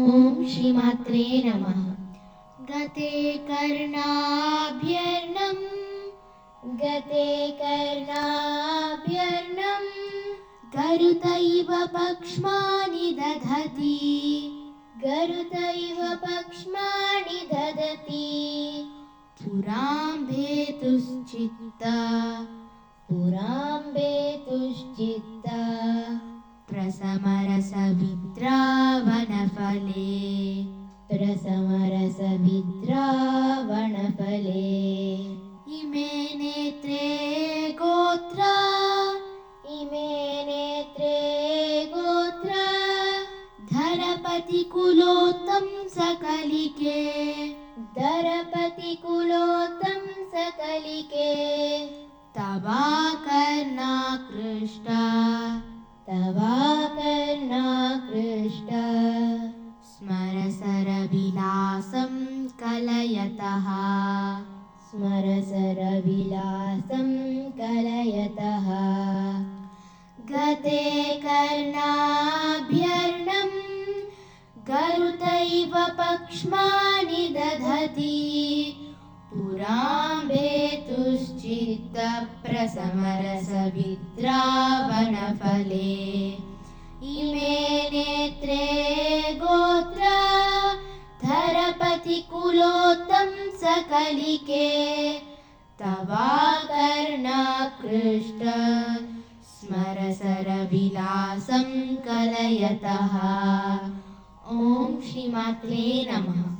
ॐ श्रीमात्रे नमः। गते कर्णाभ्यर्णं गते कर्णाभ्यर्णं गरुतैव पक्ष्माणि दधति गरुतैव पक्ष्माणि ददति पुराम्भेतुश्चित्ता पुराम्बेतुश्चित्ता प्रसमरसविद्रावणफले प्रसमरसविद्रावणफले इमे नेत्रे गोत्रा। इमे नेत्रे गोत्रा। धरपतिकुलोत्तं सकलिके। धरपतिकुलोत्तं सकलिके। तवा कर्णाकृष्टा तवा कर्णाकृष्टा स्मरसरविलासं कलयतः। स्मरसरविलासं कलयतः। गते कर्णाभ्यर्णं गरुतैव पक्ष्माणि दधति। पुराम्भेतुश्चित्तप्रसमरसविद्रावणफले इमे नेत्रे धरपतिकुलोत्तं सकलिके तवा कर्णाकृष्ट स्मरसरविलासं कलयतः। ॐ श्रीमात्रे नमः